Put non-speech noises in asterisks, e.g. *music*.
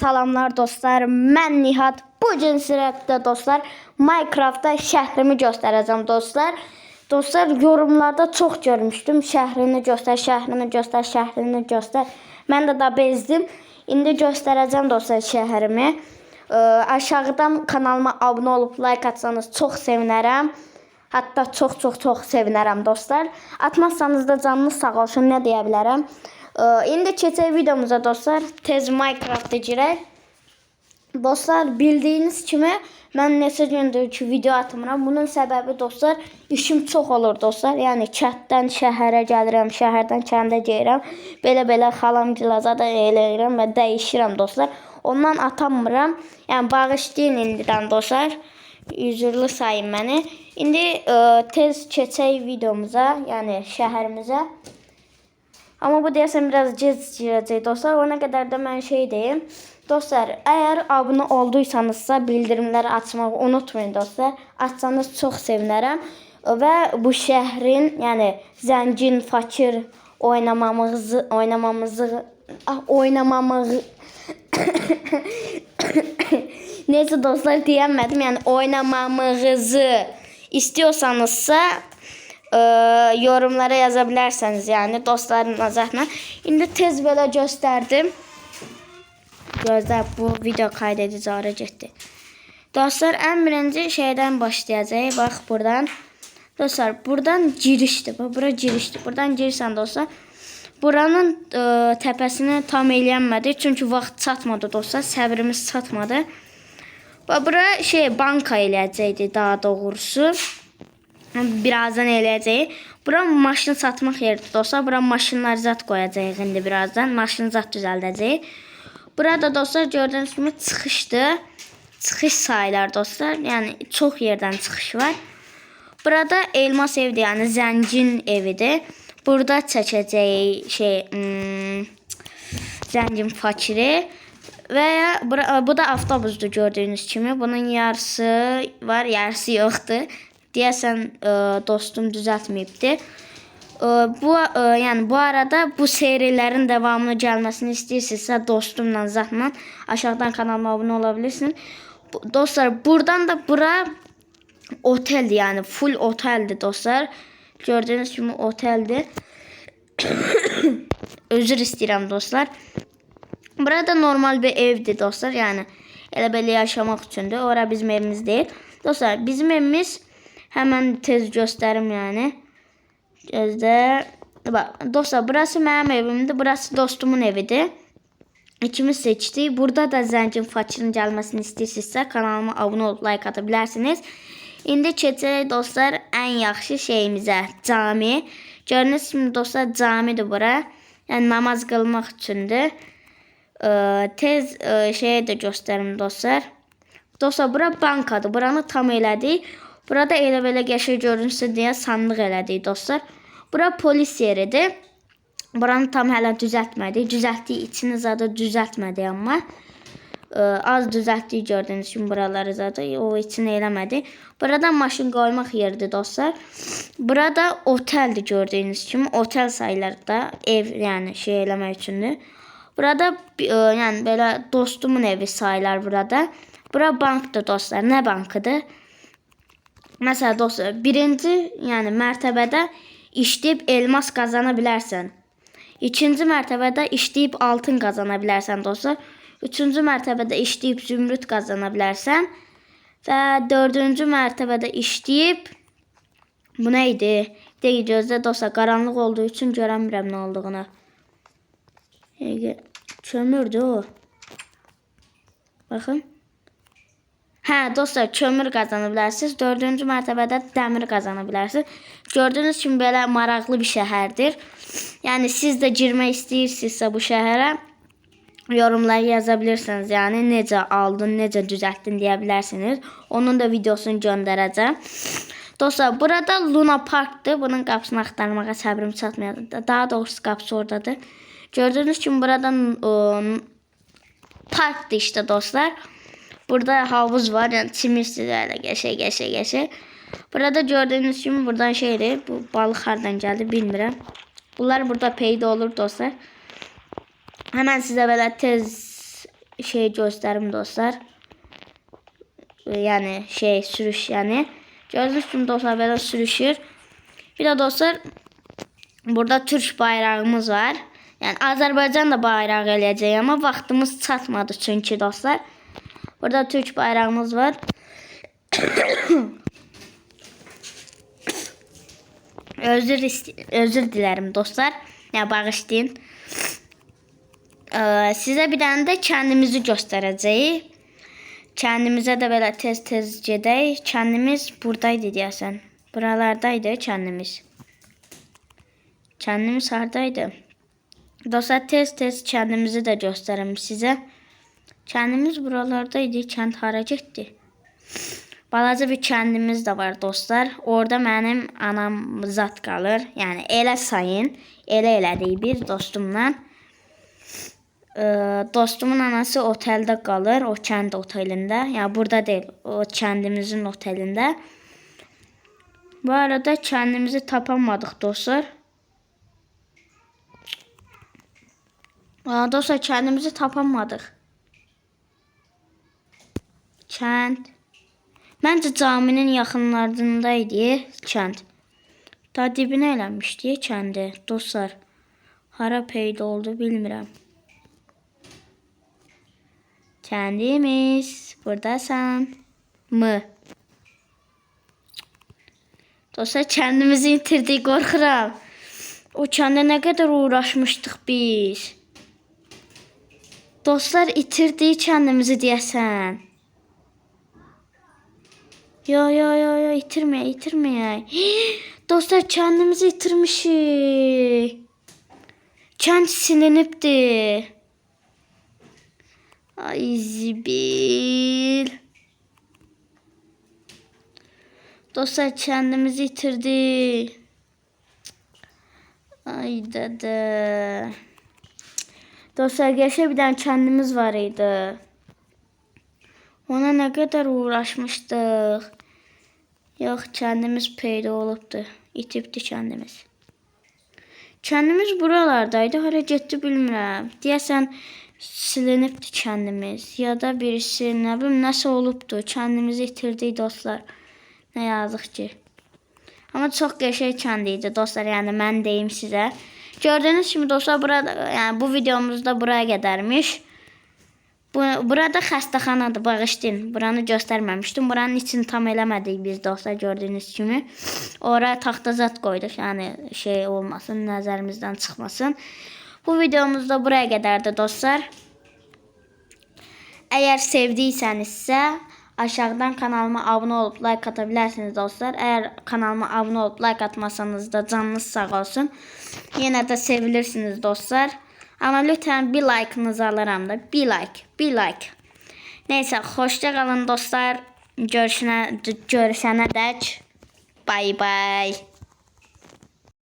Salamlar dostlar, mən Nihat. Bu gün sizlərə dostlar Minecraftda şəhrimi göstərəcəm dostlar. Dostlar yorumlarda çox görmüşdüm. Şəhrini göstər, şəhrini göstər, şəhrini göstər. Mən də da bezdim. İndi göstərəcəm dostlar şəhərimi. Ə, aşağıdan kanalıma abunə olub like atsanız çox sevinərəm. Hatta çox çox çox sevinərəm dostlar. Atmazsanız da canınız sağ olsun, nə deyə bilərəm. Ə, İndi keçək videomuza dostlar. Tez Minecraft'a girək. Dostlar bildiyiniz kimi mən neçə gündür ki video atmıram. Bunun səbəbi dostlar işim çox olur dostlar. Yəni kənddən şəhərə gəlirəm, şəhərdən kəndə gəlirəm. Belə-belə xalam gilaza da eləyirəm və dəyişirəm dostlar. Ondan atamıram. Yəni bağışlayın indidən dostlar. Üzürlü sayın məni. İndi ə, tez keçək videomuza, yəni şəhərimizə. Amma bu deyəsən biraz gec girəcək dostlar. Ona qədər də mən şey deyim. Dostlar, əgər abunə olduysanızsa bildirimləri açmağı unutmayın dostlar. Açsanız çox sevinərəm. Və bu şəhrin, yəni zəngin, fakir oynamamızı, oynamamızı, ah, oynamamızı *coughs* Neyse dostlar diyemedim. Yani oynamamızı istiyorsanızsa e, yorumlara yazabilirsiniz yani dostların zahmet. Şimdi tez böyle gösterdim. Gözler bu video kaydedici ara getdi. Dostlar en birinci şeyden başlayacağız. Bak buradan. Dostlar buradan girişti. Bak bura girişti. Buradan girsən dostlar. Buranın e, təpəsini tam eləyənmədi. Çünki vaxt çatmadı dostlar. Səbrimiz çatmadı. Bura şey banka eləyəcəkdi daha doğrusu. Birazdan eləyəcəyik. Bura maşın satmaq yeridir dostlar. Bura maşınlar zat qoyacağıq indi birazdan. Maşın zat düzəldəcəyik. Burada dostlar gördüyünüz kimi çıxışdı. Çıxış sayılar dostlar. Yəni çox yerdən çıxış var. Burada elmas evdir, yəni zəngin evidir. Burada çəkəcəyi şey hmm, zəngin fakiri və bura, bu da avtobusdur gördüyünüz kimi. Bunun yarısı var, yarısı yoxdur. Deyəsən ə, dostum düzəltməyibdi. Ə, Bu ə, yəni bu arada bu serilərin davamını gəlməsini istəyirsinizsə dostumla zətlə aşağıdan kanalıma abunə ola bilirsiniz. Dostlar, buradan da bura oteldir, yəni full oteldir dostlar. Gördüyünüz kimi oteldir. *coughs* Özür istəyirəm dostlar. Burada normal bir evdir dostlar. Yəni elə belə yaşamaq üçündür. Ora bizim evimiz deyil. Dostlar, bizim evimiz həmən tez göstərim yəni. Gözdə. Bax, dostlar, burası mənim evimdir. Burası dostumun evidir. İkimiz seçdik. Burada da zəngin fakirin gəlməsini istəyirsinizsə kanalıma abunə olub like ata bilərsiniz. İndi keçək dostlar ən yaxşı şeyimizə, cami. Gördüyünüz kimi dostlar camidir bura. Yəni namaz qılmaq üçündür. Ə, tez ə, şeyə də göstərim dostlar. Dostlar bura bankadır. Buranı tam elədik. Burada elə belə qəşəng görünsün deyə sandıq elədik dostlar. Bura polis yeridir. Buranı tam hələ düzəltmədik. Düzəltdik, içini zadı düzəltmədik amma. Ə, az düzəltdik gördüyünüz kimi buraları zadı. O içini eləmədi. Burada maşın qoymaq yeridir dostlar. Burada oteldir gördüyünüz kimi. Otel sayılır da ev yəni şey eləmək üçündür. Burada ə, yəni belə dostumun evi sayılar burada. Bura bankdır dostlar. Nə bankıdır? Məsələn dostlar, birinci, yəni mərtəbədə işləyib elmas qazana bilərsən. İkinci mərtəbədə işləyib altın qazana bilərsən dostlar. Üçüncü mərtəbədə işləyib zümrüd qazana bilərsən. Və dördüncü mərtəbədə işləyib bu nə idi? Deyir gözlə dostlar, qaranlıq olduğu üçün görəmirəm nə olduğunu. Yəqin kömürdür o. Baxın. Hə, dostlar, kömür qazana bilərsiniz. 4-cü mərtəbədə dəmir qazana bilərsiniz. Gördüyünüz kimi belə maraqlı bir şəhərdir. Yəni siz də girmək istəyirsinizsə bu şəhərə yorumlara yaza bilirsiniz. Yəni necə aldın, necə düzəltdin deyə bilərsiniz. Onun da videosunu göndərəcəm. Dostlar, burada Luna Parkdır. Bunun qapısını axtarmağa səbrim çatmır. Daha doğrusu qapısı oradadır. Gördüyünüz kimi buradan ıı, parkdır işte dostlar. Burada havuz var. Yani çimirsiniz öyle geçe geçe geçe. Burada gördüğünüz gibi buradan şeydi. Bu balık hardan geldi bilmirəm. Bunlar burada peyda olur dostlar. Hemen size böyle tez şey gösterim dostlar. Yani şey sürüş yani. Gördüğünüz gibi dostlar böyle sürüşür. Bir de dostlar burada Türk bayrağımız var. Yani Azərbaycan da bayrağı eləyəcək ama vaxtımız çatmadı çünkü dostlar. Burada Türk bayrağımız var. özür özür dilerim dostlar. Ya bağışlayın. Ee, size bir tane de kendimizi gösterəcəyik. Kendimize de böyle tez tez gedək. Kendimiz buradaydı deyəsən. Buralardaydı kendimiz. Kendimiz hardaydı? Dostlar tez tez kendimizi de gösterim size. Kendimiz buralardaydı. Kent hara getdi? Balaca bir kəndimiz də var dostlar. Orada mənim anam zat qalır. Yəni elə sayın, elə elədik bir dostumla. Dostumun anası otelde kalır. O kendi otelinde. Yani burada değil. O kendimizin otelinde. Bu arada kendimizi tapamadık dostlar. Dostlar kendimizi tapamadık. Kent. Bence caminin yaxınlarındaydı kənd. Ta dibinə eləmişdi kəndi. Dostlar, hara peyda oldu bilmirəm. Kendimiz buradasan mı? Dostlar kendimizi yitirdik korkuram. O kende ne kadar uğraşmıştık biz. Dostlar itirdik kendimizi diyesen. Yo yo yo yo itirmeye itirmeye. Dostlar kendimizi itirmişik. Kent silinipti. Ay zibil. Dostlar kendimizi yitirdi. Ay dede. Dostlar geçe bir tane kendimiz var idi. Ona ne kadar uğraşmıştık. Yok kendimiz peyda olubdu. İtibdi kendimiz. Kendimiz buralardaydı. Hara getdi bilmirəm. Deyəsən silinibdi kendimiz. Ya da birisi nə bilim nəsə olubdu. Kendimizi itirdik dostlar. Ne yazık ki. Ama çok qəşəng kənd idi dostlar. Yəni mən deyim sizə. Gördüğünüz kimi dostlar burada yani bu videomuzda buraya qədərmiş. Bu, burada xəstəxanadır, bağışlayın. Buranı göstərməmişdim. Buranın içini tam eləmədik biz dostlar gördüyünüz kimi. Oraya taxtazat qoyduq. Yəni şey olmasın, nəzərimizdən çıxmasın. Bu videomuzda buraya qədərdir dostlar. Eğer sevdiysenizsə aşağıdan kanalıma abone olup like atabilirsiniz dostlar. Eğer kanalıma abone olup like atmasanız da canınız sağ olsun. Yine de sevilirsiniz dostlar. Ama lütfen bir like'ınızı alırım da. Bir like, bir like. Neyse hoşça kalın dostlar. Görüşene, görüşene dek. Bye bye.